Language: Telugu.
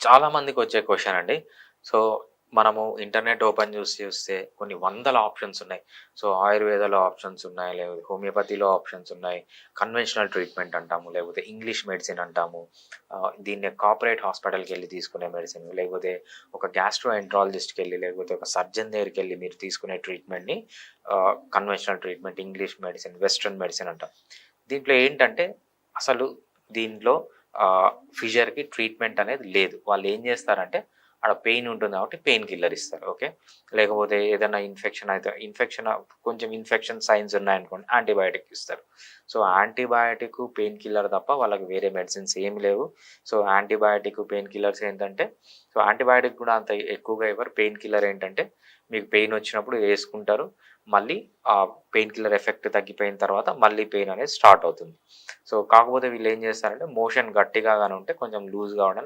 చాలా మందికి వచ్చే క్వశ్చన్ అండి. సో, మనము ఇంటర్నెట్ ఓపెన్ చూసి చూస్తే కొన్ని వందల ఆప్షన్స్ ఉన్నాయి. సో, ఆయుర్వేదలో ఆప్షన్స్ ఉన్నాయి. లేకపోతే హోమియోపతిలో ఆప్షన్స్ ఉన్నాయి. కన్వెన్షనల్ ట్రీట్మెంట్ అంటాము. లేకపోతే ఇంగ్లీష్ మెడిసిన్ అంటాము. దీన్ని కార్పొరేట్ హాస్పిటల్కి వెళ్ళి తీసుకునే మెడిసిన్. లేకపోతే ఒక గ్యాస్ట్రో ఎంట్రాలజిస్ట్‌కెళ్ళి లేకపోతే ఒక సర్జన్ దగ్గరికి వెళ్ళి మీరు తీసుకునే ట్రీట్మెంట్‌ని conventional treatment, English medicine, western medicine అంటాం. దీంట్లో ఏంటంటే అసలు దీంట్లో ఫిషర్‌కి ట్రీట్మెంట్ అనేది లేదు. వాళ్ళు ఏం చేస్తారంటే ఆడ పెయిన్ ఉంటుంది కాబట్టి పెయిన్ కిల్లర్ ఇస్తారు. ఓకే. లేకపోతే ఏదైనా ఇన్ఫెక్షన్ అయితే ఇన్ఫెక్షన్ కొంచెం ఇన్ఫెక్షన్ సైన్స్ ఉన్నాయనుకోండి యాంటీబయాటిక్ ఇస్తారు. సో, యాంటీబయాటిక్, పెయిన్ కిల్లర్ తప్ప వాళ్ళకి వేరే మెడిసిన్స్ ఏమి లేవు. సో, యాంటీబయాటిక్, పెయిన్ కిల్లర్స్ ఏంటంటే సో, యాంటీబయాటిక్ కూడా అంత ఎక్కువగా ఇవ్వరు. పెయిన్ కిల్లర్ ఏంటంటే మీకు పెయిన్ వచ్చినప్పుడు వేసుకుంటారు. మళ్ళీ ఆ పెయిన్ కిల్లర్ ఎఫెక్ట్ తగ్గిపోయిన తర్వాత మళ్ళీ పెయిన్ అనేది స్టార్ట్ అవుతుంది. సో, కాకపోతే వీళ్ళు ఏం చేస్తారంటే మోషన్ గట్టిగా కానీ ఉంటే కొంచెం లూజ్‌గా ఉండడానికి